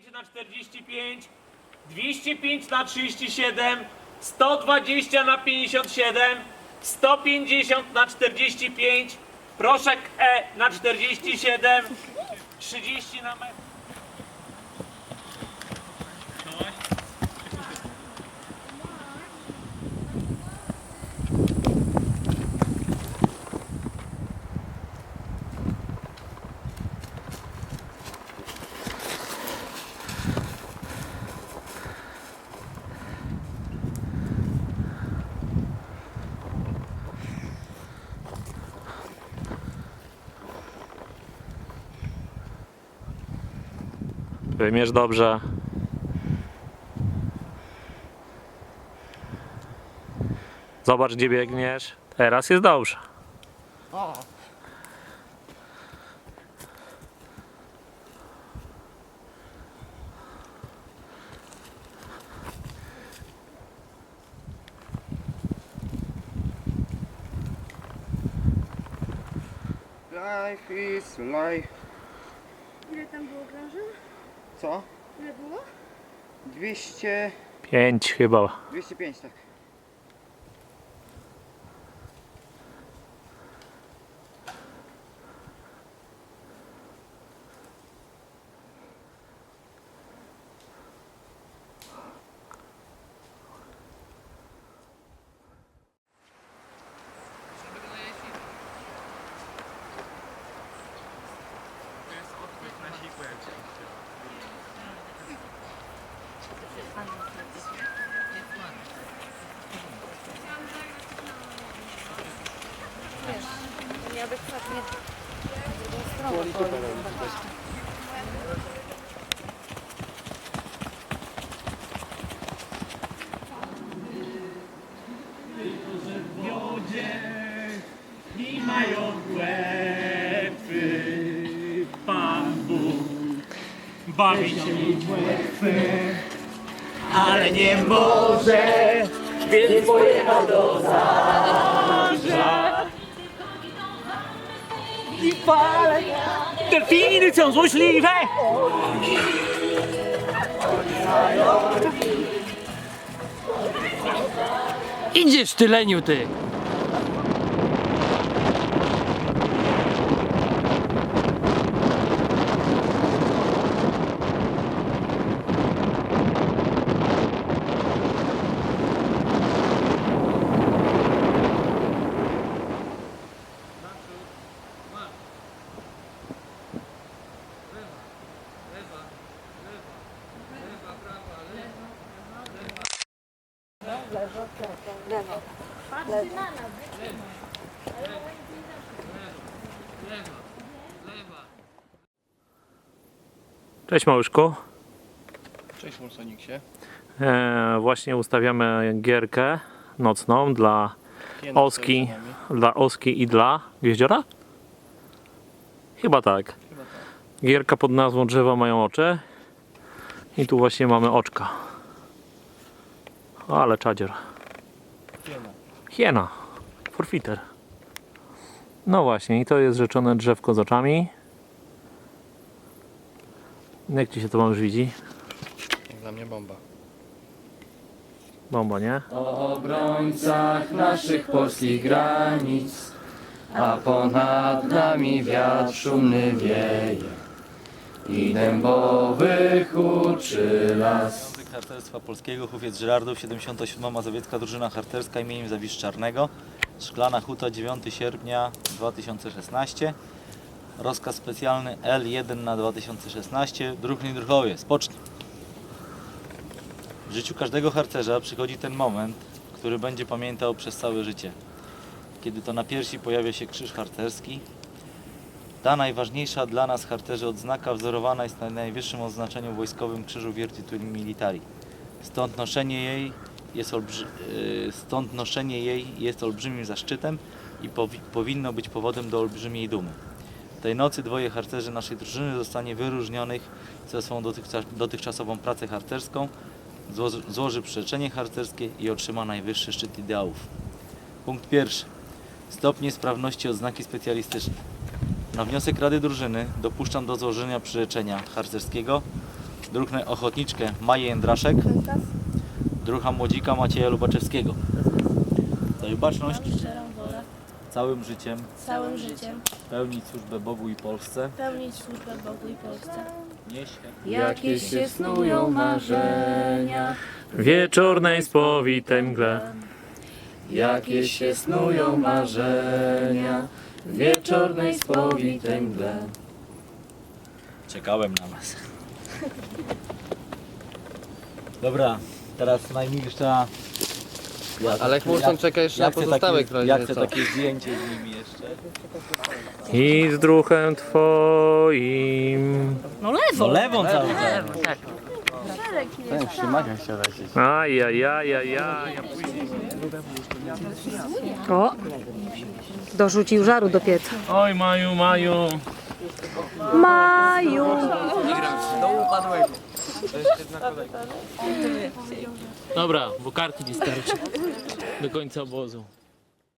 5 na 45, 205 na 37, 120 na 57, 150 na 45, proszek E na 47, 30 na metr. Wymierz dobrze. Zobacz gdzie biegniesz. Teraz jest dobrze. Life is life. Ile tam było graży? Co? Ile było? 200, Pięć chyba. 205 tak. Miał być pewnie drugą stroną. I mają Pan Bóg się w ale nie może, więc pojechał do zarza. Delfiny są złośliwe. Idziesz ty ty! Cześć Małyszku. Cześć Monsoniksie. E, właśnie ustawiamy gierkę nocną dla Oski, dla Oski i dla Gwieździora? Chyba tak. Gierka pod nazwą Drzewa mają oczy. I tu właśnie mamy oczka. O, ale czadzier. Hiena. Forfiter. No właśnie, i to jest rzeczone drzewko z oczami. Jak ci się to mam widzi? Dla mnie bomba. Bomba, nie? O obrońcach naszych polskich granic, a ponad nami wiatr szumny wieje i dębowy huczy las. Harcerstwa Polskiego, Hufiec Żyrardów, 77. Mazowiecka Drużyna Harcerska imieniem Zawisz Czarnego. Szklana Huta, 9 sierpnia 2016. Rozkaz specjalny L1 na 2016. Druhny Druchowie, spocznij. W życiu każdego harcerza przychodzi ten moment, który będzie pamiętał przez całe życie. Kiedy to na piersi pojawia się krzyż harcerski. Ta najważniejsza dla nas harcerzy odznaka wzorowana jest na najwyższym oznaczeniu wojskowym krzyżu Virtuti Militari. Stąd noszenie jej jest, olbrzy... yy, Stąd noszenie jej jest olbrzymim zaszczytem i powi... powinno być powodem do olbrzymiej dumy. Tej nocy dwoje harcerzy naszej drużyny zostanie wyróżnionych za swą dotychczas... dotychczasową pracę harcerską, złoży przyrzeczenie harcerskie i otrzyma najwyższy szczyt ideałów. Punkt pierwszy. Stopnie sprawności odznaki specjalistyczne. Na wniosek Rady Drużyny dopuszczam do złożenia przyrzeczenia harcerskiego Druhny ochotniczkę Maję Jędraszek. Druha młodzika Macieja Lubaczewskiego. Daję baczność Szczerą wolę całym życiem całym życiem pełnić służbę Bogu i Polsce. pełnić służbę Bogu i Polsce. Nieść Jakie się snują marzenia, Wieczornej spowitej mgle. jakie się snują marzenia, w wieczornej spowitej mgle. Czekałem na was. Dobra, teraz najmilsza. Ja, Ale Chmurson czeka jeszcze na chcę pozostałe takie, Ja chcę co? takie zdjęcie z nimi jeszcze. I z druhem twoim. No lewą cały czas. Ten ślimakiem chciał lecieć. Ajajajajaj. O! Dorzucił żaru do pieca. Oj, Maju, Maju. Maju! Dobra, bo karty nie starczy do końca obozu.